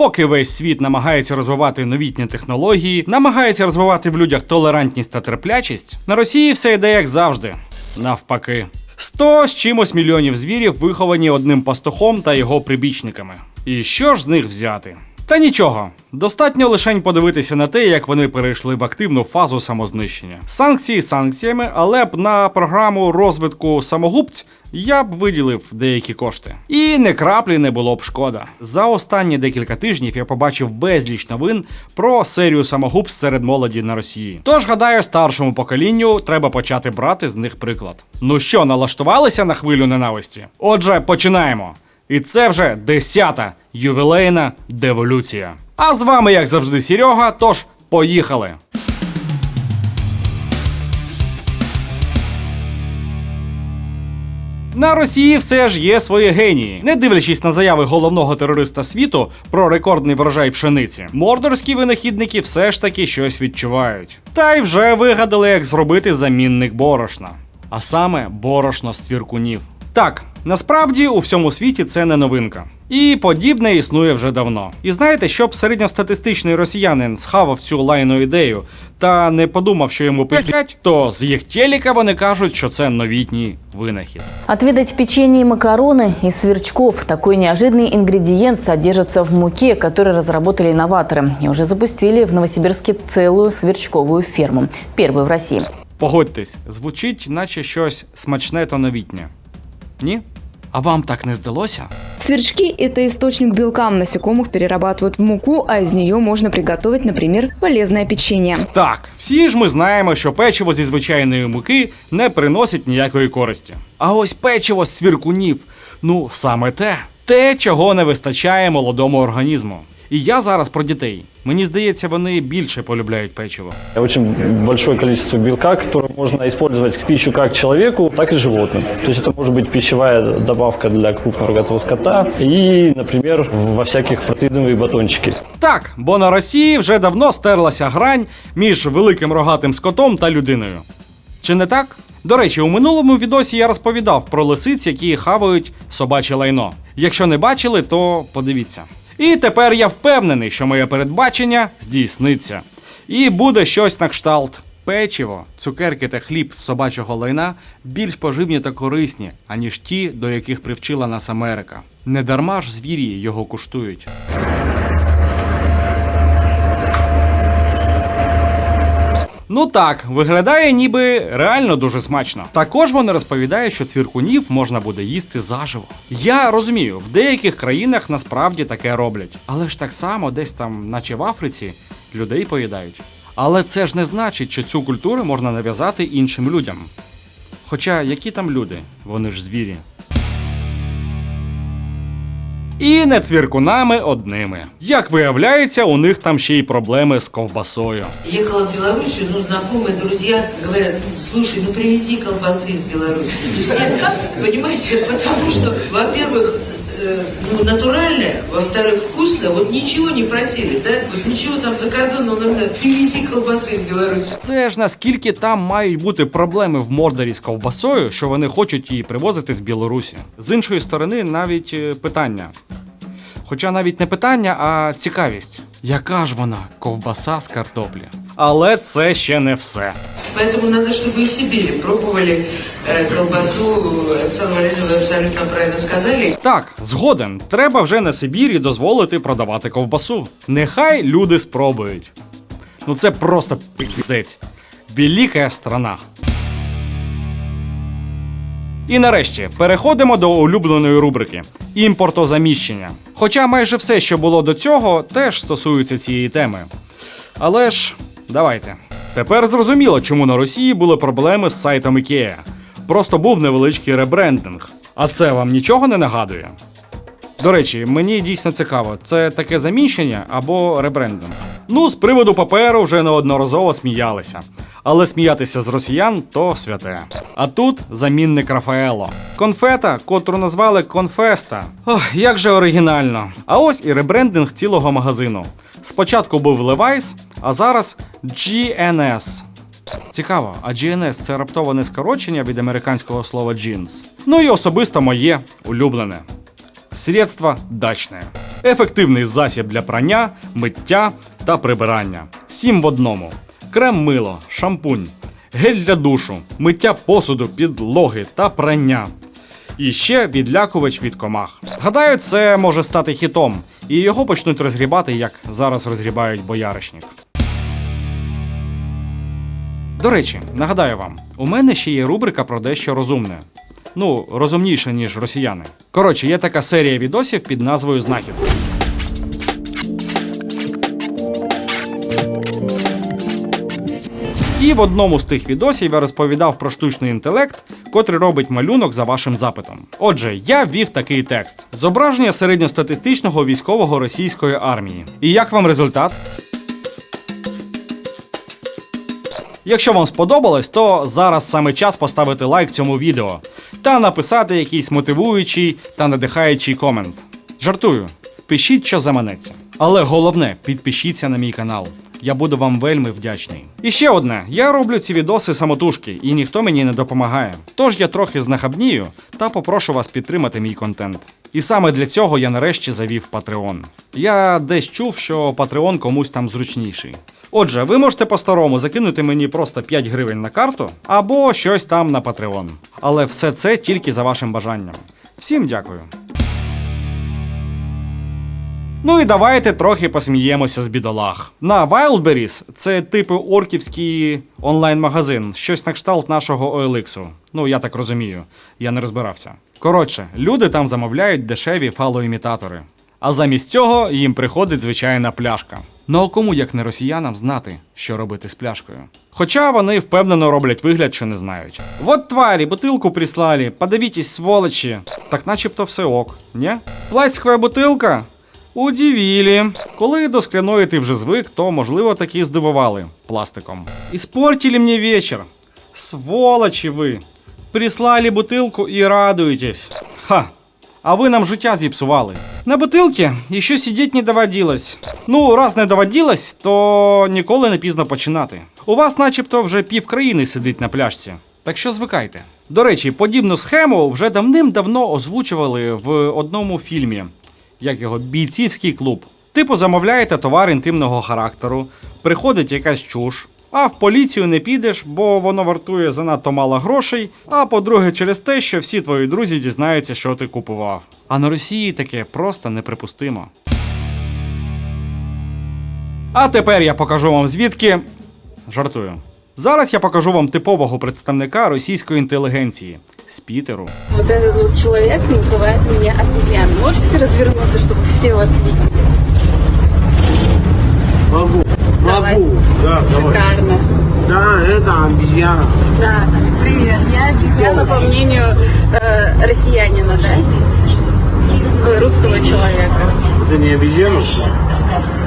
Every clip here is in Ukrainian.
Поки весь світ намагається розвивати новітні технології, намагається розвивати в людях толерантність та терплячість, на Росії все йде як завжди. Навпаки. 100 з чимось мільйонів звірів виховані одним пастухом та його прибічниками. І що ж з них взяти? Та нічого, достатньо лишень подивитися на те, як вони перейшли в активну фазу самознищення. Санкції санкціями, але б на програму розвитку самогубць я б виділив деякі кошти. І не краплі не було б шкода. За останні декілька тижнів я побачив безліч новин про серію самогубств серед молоді на Росії. Тож гадаю, старшому поколінню треба почати брати з них приклад. Ну що, налаштувалися на хвилю ненависті? Отже, починаємо. І це вже десята ювілейна деволюція. А з вами, як завжди, Серега. Тож поїхали. На Росії все ж є свої генії, не дивлячись на заяви головного терориста світу про рекордний врожай пшениці. Мордорські винахідники все ж таки щось відчувають. Та й вже вигадали, як зробити замінник борошна. А саме борошно з. Так, насправді у всьому світі це не новинка. І подібне існує вже давно. І знаєте, щоб середньостатистичний росіянин схавав цю лайну ідею та не подумав, що йому пиздять, то з їх телека вони кажуть, що це новітній винахід. Отведать печенье и макароны из сверчков. Такой неожиданный ингредиент содержится в муке, который разработали инноваторы. И уже запустили в Новосибирске целую сверчковую ферму. Первую в России. Погодьтесь, звучить, наче щось смачне та новітнє. Ні? А вам так не здалося? Сверчки – это источник белка. Насекомых перерабатывают в муку, а из нее можно приготовить, например, полезное печенье. Так, всі ж ми знаємо, що печиво зі звичайної муки не приносить ніякої користі. А ось печиво з цвіркунів, ну саме те. Те, чого не вистачає молодому організму. І я зараз про дітей. Мені здається, вони більше полюбляють печиво. Очень большое количество белка, которое можно использовать в пищу как человеку, так и животным. То есть это может быть пищевая добавка для крупного рогатого скота и, например, во всяких протеиновые батончики. Так, бо на Росії вже давно стерлася грань між великим рогатим скотом та людиною. Чи не так? До речі, у минулому відосі я розповідав про лисиць, які хавають собаче лайно. Якщо не бачили, то подивіться. І тепер я впевнений, що моє передбачення здійсниться. І буде щось на кшталт. Печиво, цукерки та хліб з собачого лайна більш поживні та корисні, аніж ті, до яких привчила нас Америка. Недарма ж звірі його куштують. Ну так, виглядає ніби реально дуже смачно. Також вони розповідають, що цвіркунів можна буде їсти заживо. Я розумію, в деяких країнах насправді таке роблять. Але ж так само, десь там, наче в Африці, людей поїдають. Але це ж не значить, що цю культуру можна нав'язати іншим людям. Хоча які там люди, вони ж звірі. І не цвіркунами одними. Як виявляється, у них там ще й проблеми з ковбасою. Ехала в Белоруссию, ну, знакомые друзья говорят, слушай, ну привези колбасы из Беларуси. И все, понимаете, потому что, во-первых, э, ну, натуральное, во-вторых, вкусно, вот ничего не просили, да? Вот ничего там за кордоном нам не надо. Привези колбасы из Беларуси. Це ж наскільки там мають бути проблеми в Мордорі з ковбасою, що вони хочуть її привозити з Білорусі. З іншої сторони, навіть е, питання. Хоча навіть не питання, а цікавість. Яка ж вона ковбаса з картоплі? Але це ще не все. Поэтому надо, чтобы и в Сибири пробовали э, колбасу. Оксана Валерьевна, вы абсолютно правильно сказали. Так, згоден, треба вже на Сибірі дозволити продавати ковбасу. Нехай люди спробують. Ну це просто пиздець. Велика страна. І нарешті переходимо до улюбленої рубрики імпортозаміщення. Хоча майже все, що було до цього, теж стосується цієї теми. Але ж давайте. Тепер зрозуміло, чому на Росії були проблеми з сайтом IKEA. Просто був невеличкий ребрендинг. А це вам нічого не нагадує? До речі, мені дійсно цікаво, це таке заміщення або ребрендинг. Ну, з приводу паперу вже неодноразово сміялися. Але сміятися з росіян то святе. А тут замінник Рафаело. Конфета, котру назвали Конфеста. Ох, як же оригінально. А ось і ребрендинг цілого магазину. Спочатку був Levi's, а зараз GNS. Цікаво, а GNS це раптоване скорочення від американського слова jeans. Ну і особисто моє улюблене. Средство дачне. Ефективний засіб для прання, миття та прибирання. Сім в одному. Крем мило, шампунь, гель для душу, миття посуду, підлоги та прання. І ще відлякувач від комах. Гадаю, це може стати хітом, і його почнуть розгрібати, як зараз розгрібають бояришник. До речі, нагадаю вам, у мене ще є рубрика про дещо розумне. Ну, розумніше, ніж росіяни. Коротше, є така серія відосів під назвою Знахідки. І в одному з тих відосів я розповідав про штучний інтелект, котрий робить малюнок за вашим запитом. Отже, я ввів такий текст: зображення середньостатистичного військового російської армії. І як вам результат? Якщо вам сподобалось, то зараз саме час поставити лайк цьому відео та написати якийсь мотивуючий та надихаючий комент. Жартую, пишіть, що заманеться. Але головне, підпишіться на мій канал. Я буду вам вельми вдячний. І ще одне: я роблю ці відоси самотужки, і ніхто мені не допомагає. Тож я трохи знахабнію та попрошу вас підтримати мій контент. І саме для цього я нарешті завів Patreon. Я десь чув, що Patreon комусь там зручніший. Отже, ви можете по-старому закинути мені просто 5 гривень на карту або щось там на Patreon. Але все це тільки за вашим бажанням. Всім дякую. Ну і давайте трохи посміємося з бідолах. На Wildberries це типу орківський онлайн-магазин, щось на кшталт нашого OLX. Ну, я так розумію, я не розбирався. Коротше, люди там замовляють дешеві фалоімітатори. А замість цього їм приходить звичайна пляшка. Ну а кому, як не росіянам, знати, що робити з пляшкою? Хоча вони впевнено роблять вигляд, що не знають. Вот тварі, бутилку прислали, подивітесь, сволочі. Так начебто все ок, ні? Пластикова бутилка? Удивілі. Коли до скляної ти вже звик, то можливо таки здивували пластиком. Іспортили мені вечір. Сволочі ви. Прислали бутилку і радуєтесь. Ха. А ви нам життя зіпсували. На бутилці ще сидіти не доводилось. Ну, раз не доводилось, то ніколи не пізно починати. У вас начебто вже пів країни сидить на пляшці. Так що звикайте. До речі, подібну схему вже давним-давно озвучували в одному фільмі, як його бійцівський клуб. Типу замовляєте товар інтимного характеру, приходить якась чуш, а в поліцію не підеш, бо воно вартує занадто мало грошей. А по-друге, через те, що всі твої друзі дізнаються, що ти купував. А на Росії таке просто неприпустимо. А тепер я покажу вам звідки. Жартую. Зараз я покажу вам типового представника російської інтелігенції з Пітеру. Вот этот вот человек называет меня обезьяной. Можете развернуться, чтобы все вас видели? Могу. Давай. Могу. Да, давай. Шикарно. Да, это обезьяна. Да, привет. Я обезьяна по мнению э, россиянина, да? Э, Русского человека. Это не обезьяна?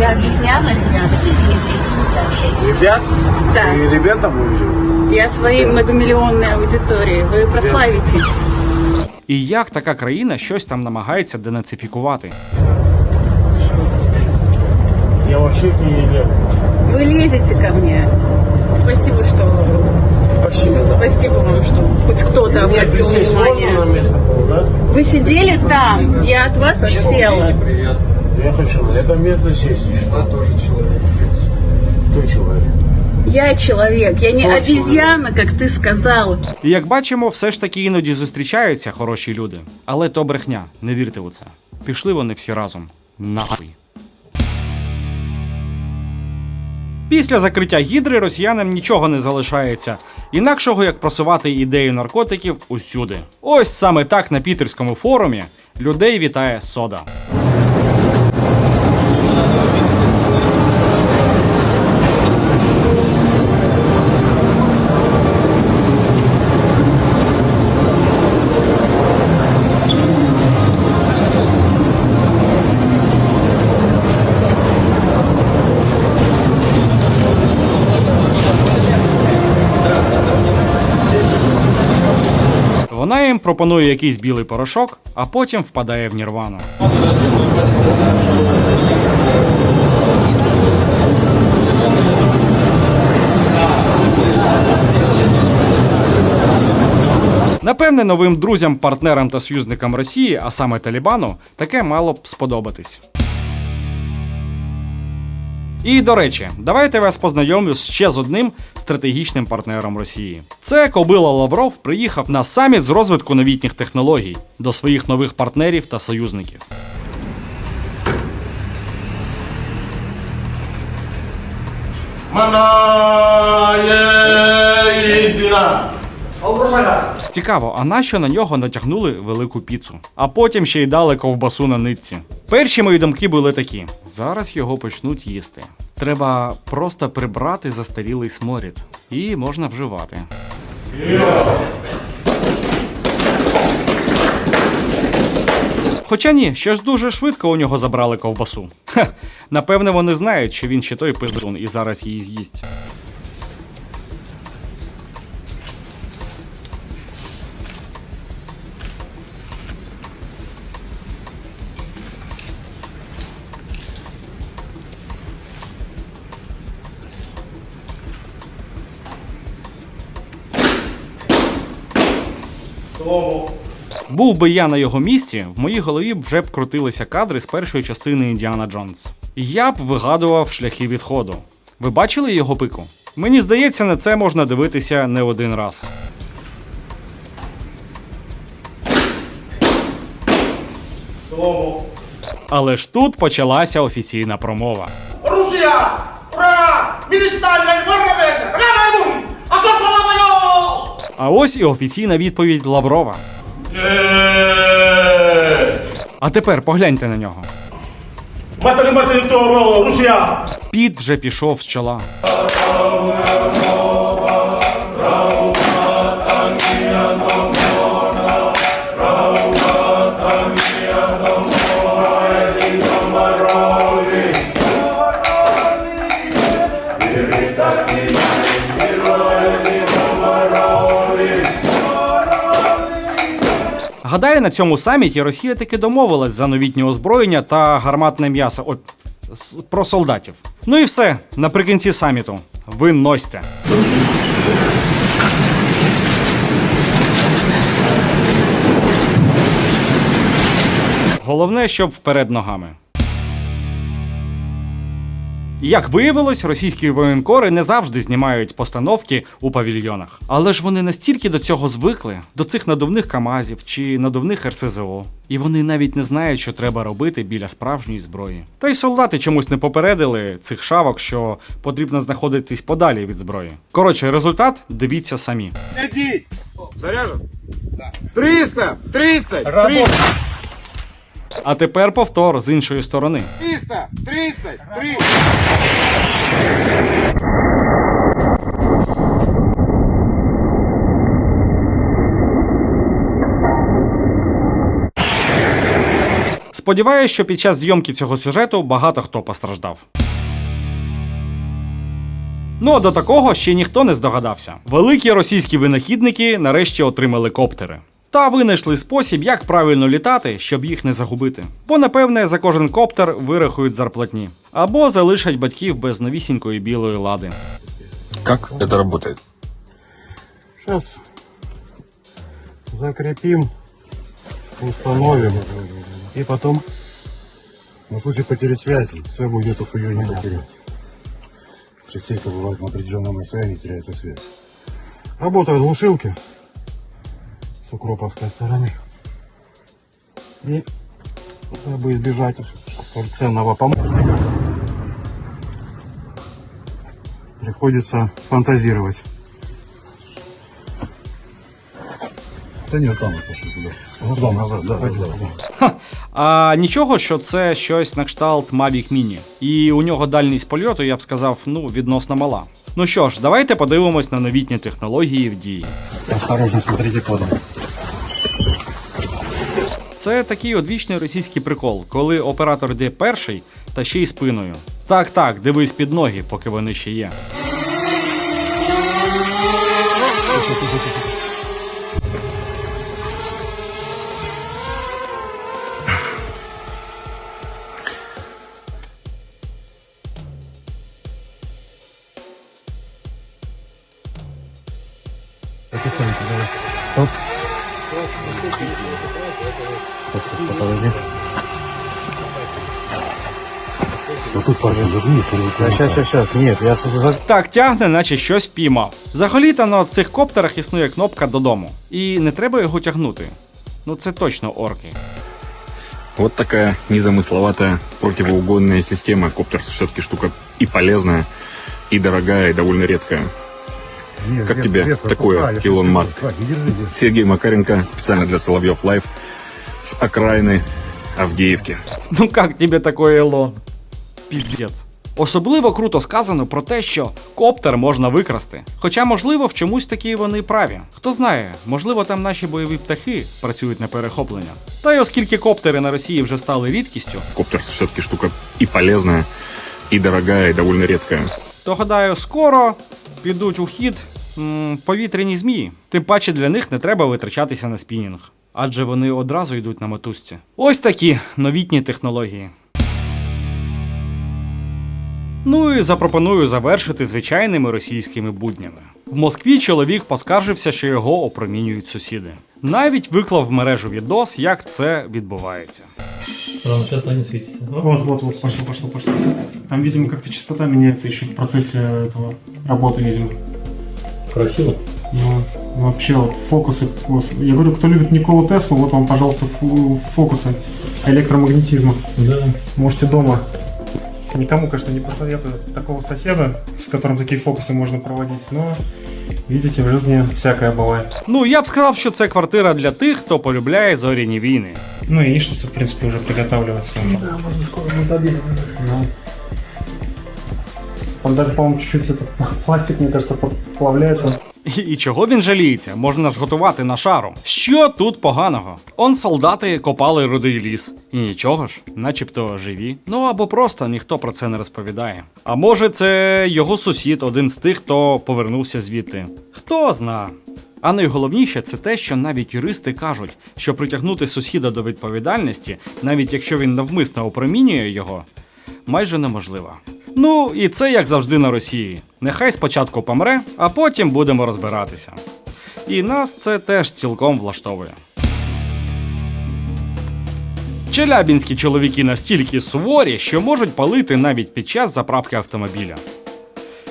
Я обезьяна, ребят. Ребят? Да. И ребята будете? Я своей многомиллионной аудитории. Вы прославитесь. І як така країна щось там намагається денацифікувати? Я вообще к ней не лезу. Вы лезете ко мне. Спасибо, что... Спасибо. да. Спасибо вам, что хоть кто-то Нет, обратил здесь можно на внимание. место было, да? Вы сидели там, я от вас отсела. Я хочу. Это место чести. Что тоже человек. Кто человек? Я человек, я не обезьяна, как ты сказал. І як бачимо, все ж таки іноді зустрічаються хороші люди. Але то брехня, не вірте у це. Пішли вони всі разом. Нахуй. Після закриття гідри росіянам нічого не залишається інакшого, як просувати ідею наркотиків усюди. Ось саме так на пітерському форумі людей вітає сода. Пропонує якийсь білий порошок, а потім впадає в нірвану. Напевне, новим друзям, партнерам та союзникам Росії, а саме Талібану, таке мало б сподобатись. І до речі, давайте вас познайомлю ще з одним стратегічним партнером Росії. Це Кобила Лавров приїхав на саміт з розвитку новітніх технологій до своїх нових партнерів та союзників. Цікаво, а нащо на нього натягнули велику піцу? А потім ще й дали ковбасу на нитці. Перші мої думки були такі: зараз його почнуть їсти. Треба просто прибрати застарілий сморід, і можна вживати. Хоча ні, ще ж дуже швидко у нього забрали ковбасу. Ха, напевне, вони знають, що він ще той пиздун і зараз її з'їсть. Був би я на його місці, в моїй голові вже б крутилися кадри з першої частини Індіана Джонс. Я б вигадував шляхи відходу. Ви бачили його пику? Мені здається, на це можна дивитися не один раз. Але ж тут почалася офіційна промова. Rusia! Ura! Ministerial А ось і офіційна відповідь Лаврова. А тепер погляньте на нього. Піт вже пішов з чола. Гадаю, на цьому саміті Росія таки домовилась за новітнє озброєння та гарматне м'ясо От про солдатів. Ну і все, наприкінці саміту. Ви носьте. Головне, щоб вперед ногами. Як виявилось, російські воєнкори не завжди знімають постановки у павільйонах. Але ж вони настільки до цього звикли, до цих надувних камазів чи надувних РСЗО. І вони навіть не знають, що треба робити біля справжньої зброї. Та й солдати чомусь не попередили цих шавок, що потрібно знаходитись подалі від зброї. Коротше, результат дивіться самі. Заряжен? Да. 330! А тепер повтор з іншої сторони. 333! Сподіваюсь, що під час зйомки цього сюжету багато хто постраждав. Ну а до такого ще ніхто не здогадався. Великі російські винахідники нарешті отримали коптери Та винайшли спосіб, як правильно літати, щоб їх не загубити. Бо, напевне, за кожен коптер вирахують зарплатні. Або залишать батьків без новісінької білої лади. Как это работает? Сейчас закрепим, установим. И потом, на случай потери связи, все будет эту хуйню не потерять. Частенько бывает на определенном расстоянии теряется связь. Работают глушилки с укроповской стороны. И чтобы избежать столь ценного помощника, приходится фантазировать. Да нет, там это что туда. Ну, да, назад, да, да, да. А нічого, що це щось на кшталт Mavic Mini. І у нього дальність польоту, я б сказав, ну, відносно мала. Ну що ж, давайте подивимось на новітні технології в дії. Осторожно, смотрите кодом. Це такий одвічний російський прикол, коли оператор йде перший та ще й спиною. Так, так, дивись під ноги, поки вони ще є. Сейчас, сейчас, сейчас. Нет, я за... Так тягне, наче щось впіймав. Взагалі-то на цих коптерах існує кнопка додому. І не треба його тягнути. Ну це точно орки. Вот такая незамысловатая противоугонная система. Коптер все-таки штука и полезная, и дорогая, и довольно редкая. Как тебе такое, Илон Маск? Сергей Макаренко специально для Соловьев Лайв с окраины Авдеевки. Ну як тебе такое Елон? Піздець. Особливо круто сказано про те, що коптер можна викрасти. Хоча, можливо, в чомусь такі вони праві. Хто знає, можливо, там наші бойові птахи працюють на перехоплення. Та й оскільки коптери на Росії вже стали рідкістю, Коптер все-таки штука и полезная, и дорогая, и довольно редкая. то гадаю, скоро підуть у хід м, повітряні змії. Тим паче для них не треба витрачатися на спінінг. Адже вони одразу йдуть на мотузці. Ось такі новітні технології. Ну і запропоную завершити звичайними російськими буднями. В Москві чоловік поскаржився, що його опромінюють сусіди. Навіть виклав в мережу відос, як це відбувається. Странно, сейчас она не светится. Ну, Вот, вот, вот, пошло, пошло, пошло. Там, видимо, как-то частота меняется еще в процессе этого работы, видимо. красиво. Ну, вообще вот фокусы. вот. Я говорю, кто любит Николу Теслу, вот вам, пожалуйста, фу- фокусы электромагнетизма. Да. Можете дома. Никому, конечно, не посоветую такого соседа, с которым такие фокусы можно проводить, но видите, в жизни всякое бывает. Ну, я б сказав, що це квартира для тих, хто полюбляє зоряні війни. Ну и яичница, в принципе, уже приготавливается. Да, можно скоро мутабельно. Ну. Там даже, по-моему, чуть-чуть этот пластик, мне кажется, плавляется. І, чого він жаліється? Можна ж готувати на шару. Що тут поганого? Он солдати копали рудий ліс. І нічого ж, начебто живі. Ну або просто ніхто про це не розповідає. А може, це його сусід, один з тих, хто повернувся звідти. Хто зна. А найголовніше це те, що навіть юристи кажуть, що притягнути сусіда до відповідальності, навіть якщо він навмисно опромінює його, майже неможливо. Ну, і це як завжди на Росії. Нехай спочатку помре, а потім будемо розбиратися. І нас це теж цілком влаштовує. Челябінські чоловіки настільки суворі, що можуть палити навіть під час заправки автомобіля.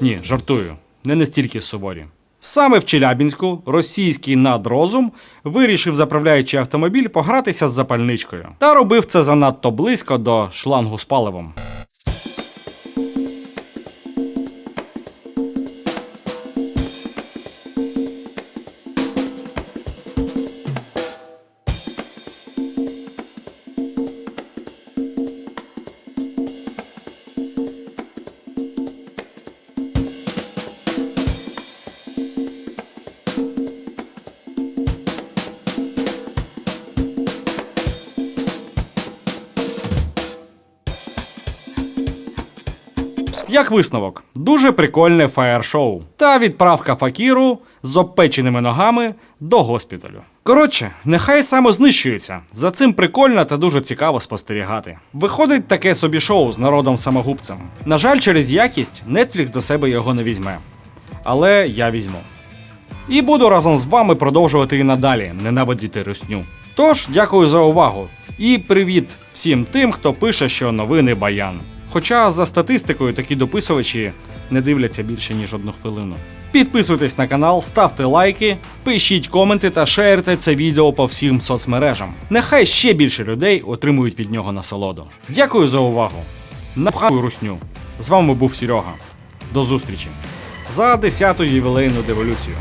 Ні, жартую, не настільки суворі. Саме в Челябінську російський надрозум вирішив, заправляючи автомобіль, погратися з запальничкою. Та робив це занадто близько до шлангу з паливом. Як висновок, дуже прикольне фаєр-шоу та відправка факіру з обпеченими ногами до госпіталю. Коротше, нехай самознищується. За цим прикольно та дуже цікаво спостерігати. Виходить таке собі шоу з народом самогубцем. На жаль, через якість Netflix до себе його не візьме. Але я візьму. І буду разом з вами продовжувати і надалі ненавидіти русню. Тож, дякую за увагу. І привіт всім тим, хто пише, що новини баян. Хоча за статистикою такі дописувачі не дивляться більше ніж одну хвилину. Підписуйтесь на канал, ставте лайки, пишіть коменти та шерте це відео по всім соцмережам. Нехай ще більше людей отримують від нього насолоду. Дякую за увагу. Напхаю русню. З вами був Серега. До зустрічі за 10-ту ювілейну деволюцію.